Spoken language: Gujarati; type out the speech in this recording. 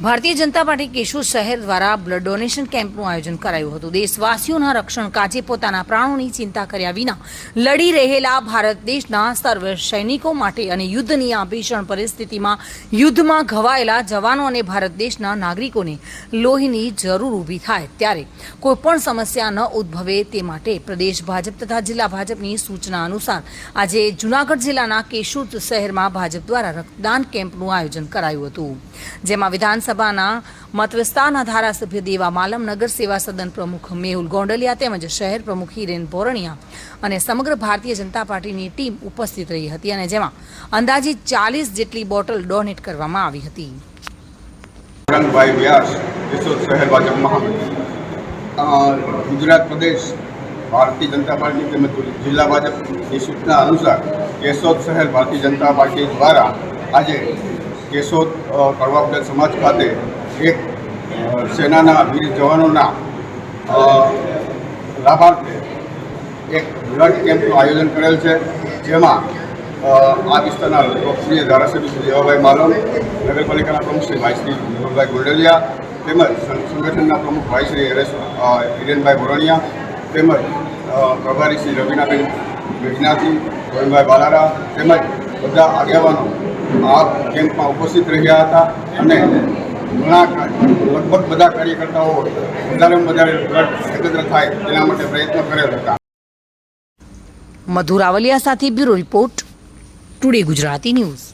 ભારતીય જનતા પાર્ટી કેશોદ શહેર દ્વારા બ્લડ ડોનેશન કેમ્પનું આયોજન કરાયું હતું. દેશવાસીઓના રક્ષણ કાજે પોતાના પ્રાણોની ચિંતા કર્યા વિના લડી રહેલા ભારત દેશના સર્વ સૈનિકો માટે અને યુદ્ધની આ ભીષણ પરિસ્થિતિમાં યુદ્ધમાં ઘવાયેલા જવાનો અને ભારત દેશના નાગરિકોને લોહીની જરૂર ઊભી થાય ત્યારે કોઈપણ સમસ્યા ન ઉદ્ભવે તે માટે પ્રદેશ ભાજપ તથા જિલ્લા ભાજપની સૂચના અનુસાર આજે જૂનાગઢ જિલ્લાના કેશોદ શહેરમાં ભાજપ દ્વારા રક્તદાન કેમ્પનું આયોજન કરાયું હતું. જેમાં વિધાનસભાના મતવિસ્તારના ધારાસભ્ય દેવા માલમ નગર સેવા સદન પ્રમુખ મેહુલ ગોંડલિયા તેમજ શહેર પ્રમુખ હિરેન બોરણિયા અને સમગ્ર ભારતીય જનતા પાર્ટીની ટીમ ઉપસ્થિત રહી હતી અને જેમાં અંદાજિત ચાલીસ જેટલી બોટલ ડોનેટ કરવામાં આવી હતી. ગુજરાત પ્રદેશ ભારતીય જનતા પાર્ટી તેમજ જિલ્લા ભાજપની સૂચના અનુસાર કેશોદ શહેર ભારતીય જનતા પાર્ટી દ્વારા આજે કેશોદ કરવા કડવા સમાજ ખાતે એક સેનાના વીર જવાનોના લાભાર્થે એક બ્લડ કેમ્પનું આયોજન કરેલ છે જેમાં આ વિસ્તારના લોકપ્રિય ધારાસભ્ય શ્રી દેવાભાઈ માલમ નગરપાલિકાના પ્રમુખ શ્રી ભાઈશ્રી વિનોદભાઈ ગોંડલિયા તેમજ સંગઠનના પ્રમુખ ભાઈશ્રી હરેશ અ, હિરેનભાઈ બોરણિયા તેમજ પ્રભારી શ્રી રવિનાબેન મેઘનાથી ગોવિંદભાઈ બાલારા તેમજ બધા આગેવાનો આ કેમ્પમાં ઉપસ્થિત રહ્યા હતા અને ઘણા લગભગ બધા કાર્યકર્તાઓ વધારેમાં વધારે બ્લડ એકત્ર થાય તેના માટે પ્રયત્ન કરેલ હતા. મધુર આવલિયા સાથે bureau report today Gujarati news.